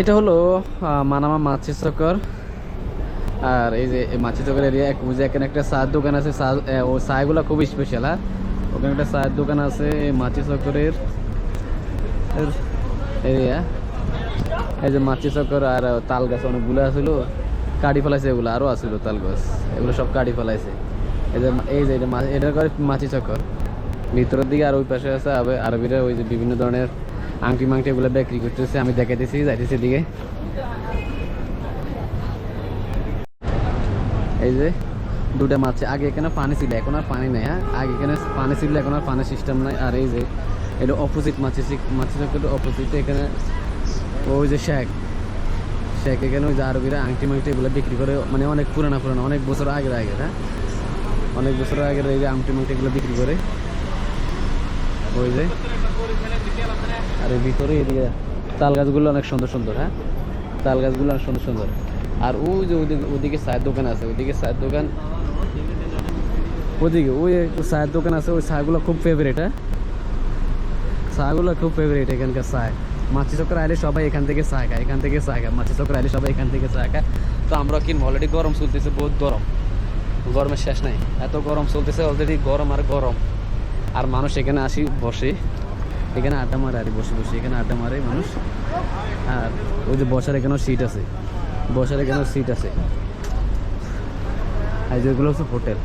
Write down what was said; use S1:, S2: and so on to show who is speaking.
S1: এটা হলো মানামা মাছের চকর আর এই যে এই মাছের চক্কর এরিয়া এক বুঝে এখানে একটা চায়ের দোকান আছে ও চায়গুলো খুব স্পেশাল হ্যাঁ? ওখানে একটা চায়ের দোকান আছে, এই মাছের চক্করের এরিয়া এই যে মাছি চক্কর আর তাল গাছ অনেকগুলো আছিল। কাটি ফেলাইছে এগুলো আরও আছিল তাল গাছ। এগুলো সব কাটি ফেলাইছে। এই যে এই যে এটা মা- এটা করে মাছি চক্কর। ভিতরের দিকে আর ওই পাশে আছে আরবিরা ওই যে বিভিন্ন ধরনের আংটি মাংটি এগুলো বিক্রি করতেছে, আমি দেখাইতেছি, যাইতেছি এদিকে। এই যে, দুটা মাছ আগে এখানে পানি ছিল, এখন আর পানি নেই হ্যাঁ? আগে এখানে পানি ছিল, এখন আর পানির সিস্টেম নাই। আর এই যে, এটা অপোজিট মাছি মাছি চক্কর অপোজিট এখানে ওই যে শেখ। শেখ এখানে ওই যে আরবিরা আংটি মাংটি এগুলো বিক্রি করে মানে অনেক পুরানা পুরানা, অনেক বছর আগের আগের হ্যাঁ? অনেক বছর আগের এই যে আংটি মাংটি এগুলো বিক্রি করে। ওই যে আর এর ভিতরে এদিকে তাল গাছগুলো অনেক সুন্দর সুন্দর হ্যাঁ? তাল গাছগুলো অনেক সুন্দর সুন্দর। আর ওই যে ওদিকে ওদিকে চায়ের দোকান আছে ওদিকে চায়ের দোকান। ওদিকে ওই চায়ের দোকান আছে, ওই চাগুলো খুব ফেভারিট হ্যাঁ? চাগুলো খুব ফেভারিট এখানকার চায় মাছি চক্কর আইলে সবাই এখান থেকে চা খায়, এখান থেকে চা খায়, মাছি চক্কর আইলে সবাই এখান থেকে চা খায়। তো আমরা কিনবো অলরেডি গরম চলতেছে, বহুত গরম। গরমের শেষ নাই। এত গরম চলতেছে অলরেডি গরম আর গরম। আর মানুষ এখানে আসি, বসে। এখানে আড্ডা মারে আর বসে বসে। এখানে আড্ডা মারে মানুষ। আর ওই যে বসার এখানেও সিট আছে। বসার এখানেও সিট আছে। আর যেগুলো হচ্ছে হোটেল